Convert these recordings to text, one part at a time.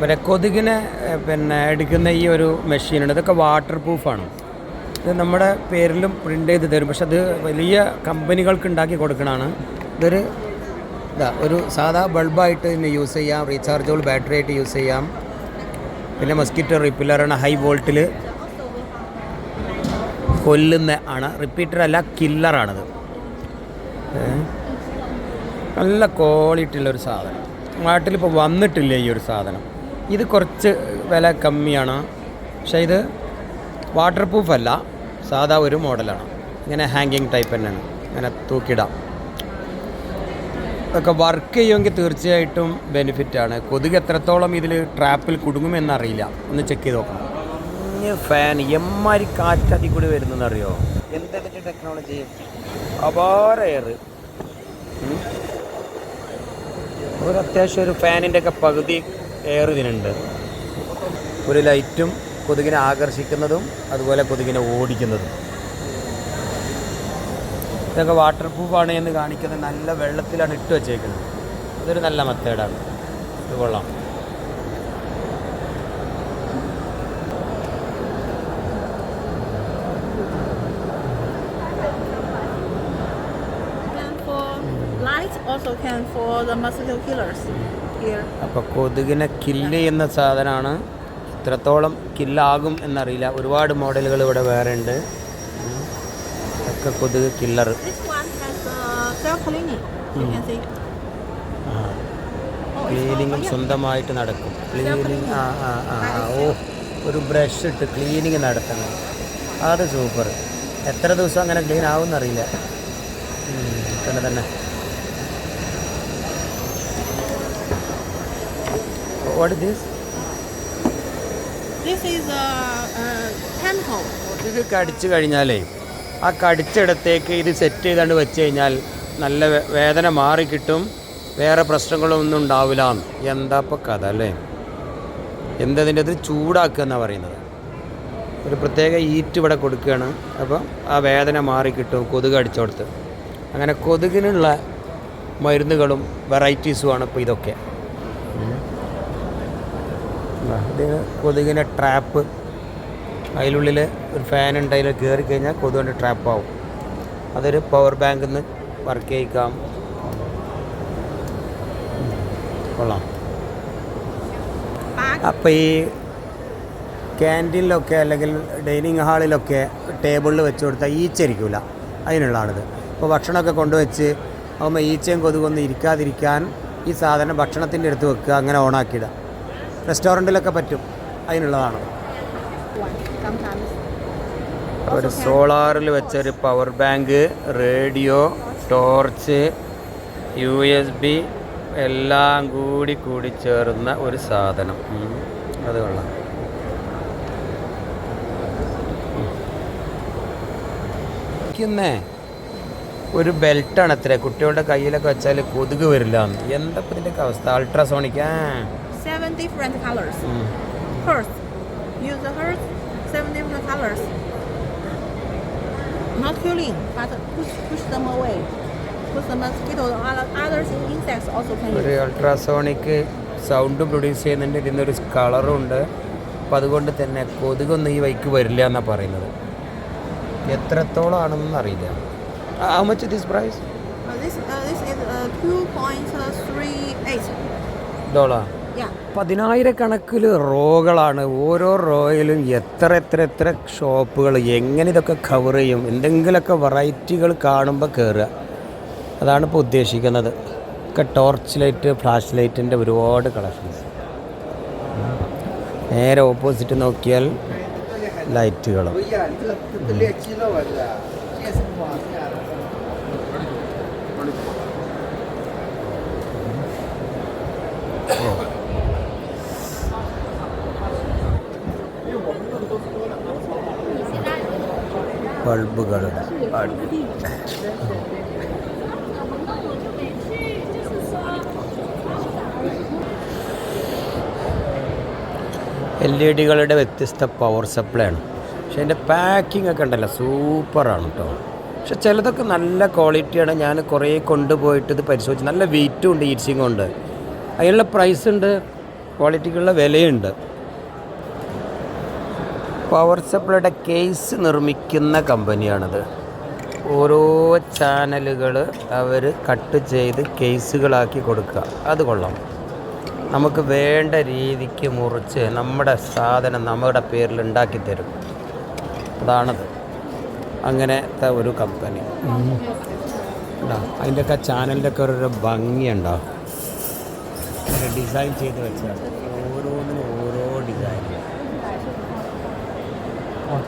പിന്നെ കൊതുകിനെ പിന്നെ എടുക്കുന്ന ഈ ഒരു മെഷീനുണ്ട് ഇതൊക്കെ വാട്ടർ പ്രൂഫാണ് ഇത് നമ്മുടെ പേരിലും പ്രിന്റ് ചെയ്ത് തരും. പക്ഷെ അത് വലിയ കമ്പനികൾക്ക് ഉണ്ടാക്കി കൊടുക്കണതാണ്. ഇതൊരു ഇതാ ഒരു സാധാ ബൾബായിട്ട് ഇതിനെ യൂസ് ചെയ്യാം. റീചാർജബിൾ ബാറ്ററി ആയിട്ട് യൂസ് ചെയ്യാം. പിന്നെ മസ്കിറ്റോ റിപ്പില്ലറാണ് ഹൈ വോൾട്ടിൽ കൊല്ലുന്ന ആണ്. റിപ്പീറ്റർ അല്ല കില്ലറാണത്? നല്ല ക്വാളിറ്റി ഉള്ള ഒരു സാധനം. നാട്ടിലിപ്പോൾ വന്നിട്ടില്ല ഈ ഒരു സാധനം. ഇത് കുറച്ച് വില കമ്മിയാണ്. പക്ഷേ ഇത് വാട്ടർ പ്രൂഫ് അല്ല. സാധാ ഒരു മോഡലാണ്. ഇങ്ങനെ ഹാങ്കിങ് ടൈപ്പ് തന്നെയാണ്. ഇങ്ങനെ തൂക്കിടാം. ഇതൊക്കെ വർക്ക് ചെയ്യുമെങ്കിൽ തീർച്ചയായിട്ടും ബെനിഫിറ്റാണ് കൊതുക് എത്രത്തോളം ഇതിൽ ട്രാപ്പിൽ കുടുങ്ങുമെന്നറിയില്ല. ഒന്ന് ചെക്ക് ചെയ്ത് നോക്കണം. ഫാൻ എമ്മാരി കാറ്റ് അതിൽ കൂടി വരുന്നതെന്നറിയോ? എന്തൊക്കെ ടെക്നോളജി അപാര എയർ ഒരു അത്യാവശ്യം ഒരു ഫാനിന്റെ ഒക്കെ പകുതി എയർ ഇതിനുണ്ട്. ഒരു ലൈറ്റും കൊതുകിനെ ആകർഷിക്കുന്നതും അതുപോലെ കൊതുകിനെ ഓടിക്കുന്നതും. ഇതൊക്കെ വാട്ടർ പ്രൂഫാണ് എന്ന് കാണിക്കുന്നത് നല്ല വെള്ളത്തിലാണ് ഇട്ട് വെച്ചേക്കുന്നത്. അതൊരു നല്ല മെത്തേഡാണ്. ഇത് കൊള്ളാം. Also can for the mosquito killers. അപ്പോൾ കൊതുകിനെ കില്ല് ചെയ്യുന്ന സാധനമാണ് ഇത്രത്തോളം കില്ലാകും എന്നറിയില്ല. ഒരുപാട് മോഡലുകൾ ഇവിടെ വേറെ ഉണ്ട്. ഒക്കെ കൊതുക് കില്ലർ has uh. Oh, ക്ലീനിങ്ങും സ്വന്തമായിട്ട് നടക്കും. ക്ലീനിങ് ആ ആ ആ. ഓ ഒരു ബ്രഷ് ഇട്ട് ക്ലീനിങ് നടത്തണം. അത് സൂപ്പർ എത്ര ദിവസം അങ്ങനെ ക്ലീൻ ആവും അറിയില്ല തന്നെ തന്നെ. What is this? This is a a temple. ഇത് കടിച്ചു കഴിഞ്ഞാലേ ആ കടിച്ചിടത്തേക്ക് ഇത് സെറ്റ് ചെയ്താണ്ട് വെച്ച് കഴിഞ്ഞാൽ നല്ല വേദന മാറി കിട്ടും വേറെ പ്രശ്നങ്ങളൊന്നും ഉണ്ടാവില്ല എന്താ ഇപ്പോൾ കഥ അല്ലേ എന്തതിന്റെ അത് ചൂടാക്കുക എന്നാണ് പറയുന്നത് ഒരു പ്രത്യേക ഈറ്റ് ഇവിടെ കൊടുക്കുകയാണ് അപ്പം ആ വേദന മാറി കിട്ടും കൊതുക് അടിച്ചോടുത്ത് അങ്ങനെ കൊതുകിനുള്ള മരുന്നുകളും വെറൈറ്റീസുമാണ് ഇപ്പോൾ ഇതൊക്കെ. ഇത് കൊതുകിന്റെ ട്രാപ്പ് അതിലുള്ളിൽ ഒരു ഫാൻ ഉണ്ട് അതിൽ കയറി കഴിഞ്ഞാൽ കൊതുകിന്റെ ട്രാപ്പ് ആവും. അതൊരു പവർ ബാങ്കിൽ നിന്ന് വർക്ക് ചെയ്യിക്കാം. കൊള്ളാം. അപ്പോൾ ഈ ക്യാന്റീനിലൊക്കെ അല്ലെങ്കിൽ ഡൈനിങ് ഹാളിലൊക്കെ ടേബിളിൽ വെച്ച് കൊടുത്താൽ ഈച്ചരിക്കില്ല അതിനുള്ളതാണിത്. അപ്പോൾ ഭക്ഷണമൊക്കെ കൊണ്ടുവച്ച് ആകുമ്പോൾ ഈച്ചയും കൊതുകൊന്നും ഇരിക്കാതിരിക്കാൻ ഈ സാധനം ഭക്ഷണത്തിന്റെ അടുത്ത് വെക്കുക അങ്ങനെ ഓണാക്കിയിടുക റെസ്റ്റോറന്റിലൊക്കെ പറ്റും. അതിനുള്ളതാണ്. ഒരു സോളാറിൽ വെച്ചൊരു power bank radio torch U S B എല്ലാം കൂടി കൂടി ചേർന്ന ഒരു സാധനം. അത് കൊള്ളാം. ഒരു ബെൽറ്റാണ് അത്ര കുട്ടികളുടെ കയ്യിലൊക്കെ വെച്ചാൽ കൊതുക് വരില്ല. എന്താ ഇതിന്റെയൊക്കെ അവസ്ഥ? അൾട്രാസോണിക്കാ Seven different colors. Mm. First, use the hers, seven different colors. Not killing, but push push them away. Push the mosquitoes, other other insects also can ഒരു. അൾട്രാസോണിക് സൗണ്ട് പ്രൊഡ്യൂസ് ചെയ്യുന്നുണ്ട് ഇതിന്നൊരു കളറും ഉണ്ട് അപ്പം അതുകൊണ്ട് തന്നെ കൊതുകൊന്നും ഈ വൈക്ക് വരില്ല എന്നാണ് പറയുന്നത് എത്രത്തോളം ആണെന്നൊന്നും അറിയില്ല how much this price Uh, this uh, this is uh, two point പതിനായിരക്കണക്കിൽ റോകളാണ്. ഓരോ റോയിലും എത്ര എത്ര എത്ര ഷോപ്പുകൾ എങ്ങനെ ഇതൊക്കെ കവർ ചെയ്യും എന്തെങ്കിലുമൊക്കെ വെറൈറ്റികൾ കാണുമ്പോൾ കയറുക അതാണ് ഇപ്പോൾ ഉദ്ദേശിക്കുന്നത്. ഒക്കെ ടോർച്ച് ലൈറ്റ് ഫ്ലാഷ് ലൈറ്റിന്റെ ഒരുപാട് കളക്ഷൻസ് നേരെ ഓപ്പോസിറ്റ് നോക്കിയാൽ ലൈറ്റുകളും ബൾബുകളുടെ എൽ ഇ ഡികളുടെ വ്യത്യസ്ത പവർ സപ്ലൈ ആണ് പക്ഷെ അതിന്റെ പാക്കിംഗ് ഒക്കെ ഉണ്ടല്ലോ സൂപ്പറാണ് കേട്ടോ. പക്ഷെ ചിലതൊക്കെ നല്ല ക്വാളിറ്റിയാണ്. ഞാൻ കുറേ കൊണ്ടുപോയിട്ട് ഇത് പരിശോധിച്ചു നല്ല വെയിറ്റും ഉണ്ട് ഈറ്റ്സിങ്ങും ഉണ്ട്. അതിനുള്ള പ്രൈസ് ഉണ്ട് ക്വാളിറ്റിക്കുള്ള വിലയുണ്ട്. പവർ സപ്ലൈയുടെ കേസ് നിർമ്മിക്കുന്ന കമ്പനിയാണിത് ഓരോ ചാനലുകൾ അവർ കട്ട് ചെയ്ത് കേസുകളാക്കി കൊടുക്കുക. അത് കൊള്ളാം. നമുക്ക് വേണ്ട രീതിക്ക് മുറിച്ച് നമ്മുടെ സാധനം നമ്മുടെ പേരിൽ ഉണ്ടാക്കി തരും. അതാണത്. അങ്ങനത്തെ ഒരു കമ്പനി അതിന്റെയൊക്കെ ചാനലിന്റെയൊക്കെ ഒരു ഭംഗിയുണ്ടോ? ഡിസൈൻ ചെയ്ത് വെച്ചാൽ ഓരോന്നിനും 呃，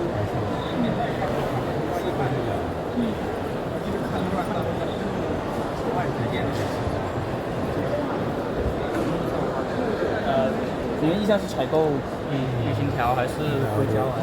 你们意向是采购玉心条还是硅胶啊？